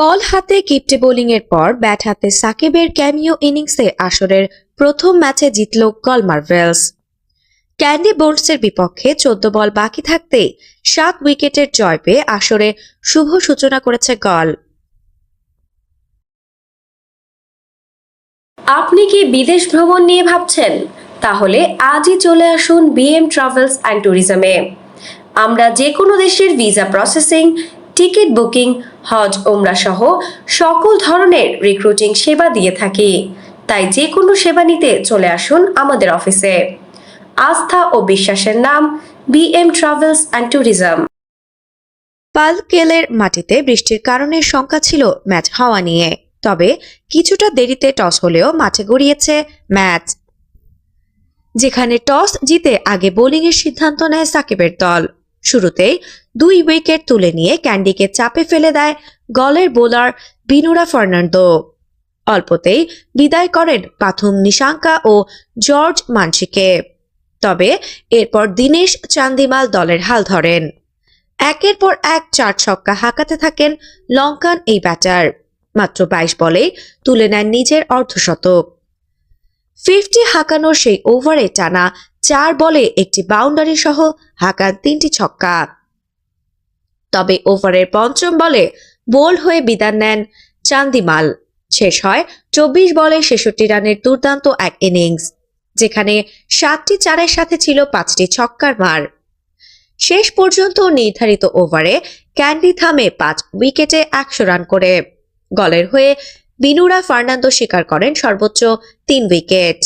বল হাতে কিপটে বোলিংয়ের পর ব্যাট হাতে সাকিবের ক্যামিও ইনিংসে আসরের প্রথম ম্যাচে জিতল গল মার্ভেলস ক্যান্ডি বোল্টসের বিপক্ষে চোদ্দ বল বাকি থাকতেই সাত উইকেটের জয় পেয়ে আসরে শুভ সূচনা করেছে গল। আপনি কি বিদেশ ভ্রমণ নিয়ে ভাবছেন? তাহলে আজই চলে আসুন বিএম ট্রাভেলস অ্যান্ড ট্যুরিজমে। আমরা যে কোনো দেশের ভিসা প্রসেসিং টিকিট বুকিং, হজ ওমরা সহ সকল ধরনের রিক্রুটিং সেবা দিয়ে থাকি। তাই যে কোনো সেবা নিতে চলে আসুন আমাদের অফিসে। আস্থা ও বিশ্বাসের নাম বিএম ট্রাভেলস অ্যান্ড ট্যুরিজম পালকেলের মাটিতে বৃষ্টির কারণে শঙ্কা ছিল ম্যাচ হওয়া নিয়ে, তবে কিছুটা দেরিতে টস হলেও মাঠে গড়িয়েছে ম্যাচ। যেখানে টস জিতে আগে বোলিংয়ের সিদ্ধান্ত নেয় সাকিবের দল। শুরুতেই দুই উইকেট তুলে নিয়ে ক্যান্ডিকে চাপে ফেলে দেয় গলের বোলার বিনুরা ফার্নান্দো। অল্পতেই বিদায় করেন পাথুম নিশাঙ্কা ও জর্জ মানসিকে। তবে এরপর দীনেশ চান্দিমাল দলের হাল ধরেন। একের পর এক চার ছক্কা হাঁকাতে থাকেন লঙ্কান এই ব্যাটার। মাত্র বাইশ বলেই তুলে নেন নিজের অর্ধশতক ফিফটি হাঁকানোর সেই ওভারে টানা চার বলে একটি বাউন্ডারি সহ হাঁকান তিনটি ছক্কা। তবে ওভারের পঞ্চম বলে বোল্ড হয়ে বিদান নেন চান্দিমাল। শেষ হয় চব্বিশ বলে ছেষট্টি রানের দুর্দান্ত এক ইনিংস যেখানে সাতটি চারের সাথে ছিল পাঁচটি ছক্কার মার। শেষ পর্যন্ত নির্ধারিত ওভারে ক্যান্ডি থামে পাঁচ উইকেটে একশো রান করে। গলের হয়ে বিনুরা ফার্নান্দো স্বীকার করেন সর্বোচ্চ তিন উইকেট।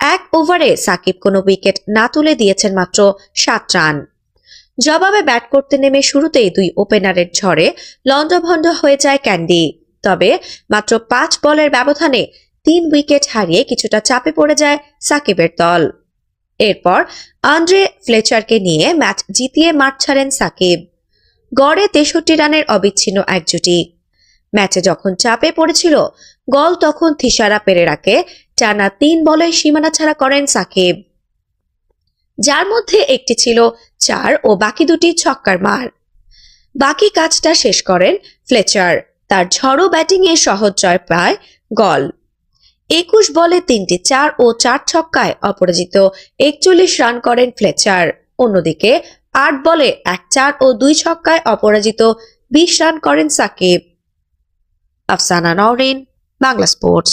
এক ওভারে সাকিব কোনো উইকেট না তুলে দিয়েছেন মাত্র সাত রান। জবাবে ব্যাট করতে নেমে শুরুতেই দুই ওপেনারের ঝড়ে লন্ডভন্ড হয়ে যায় ক্যান্ডি। তবে মাত্র পাঁচ বলের ব্যবধানে তিন উইকেট হারিয়ে কিছুটা চাপে পড়ে যায় সাকিবের দল। এরপর আন্দ্রে ফ্লেচারকে নিয়ে ম্যাচ জিতিয়ে মাঠ ছাড়েন সাকিব। গড়ে তেষট্টি রানের অবিচ্ছিন্ন এক জুটি ম্যাচে যখন চাপে পড়েছিল, গল তখন থিসারা পেরেরাকে টানা তিন বলে সীমানা ছাড়া করেন সাকিব। যার মধ্যে একটি ছিল চার ও বাকি দুটি ছক্কার মার। বাকি কাজটা শেষ করেন ফ্লেচার, তার ঝড়ো ব্যাটিংয়ে সহজ জয় পায় গল। একুশ বলে তিনটি চার ও চার ছক্কায় অপরাজিত একচল্লিশ রান করেন ফ্লেচার। অন্যদিকে আট বলে এক চার ও দুই ছক্কায় অপরাজিত বিশ রান করেন সাকিব। আফসানা নওরিন বাংলা স্পোর্টস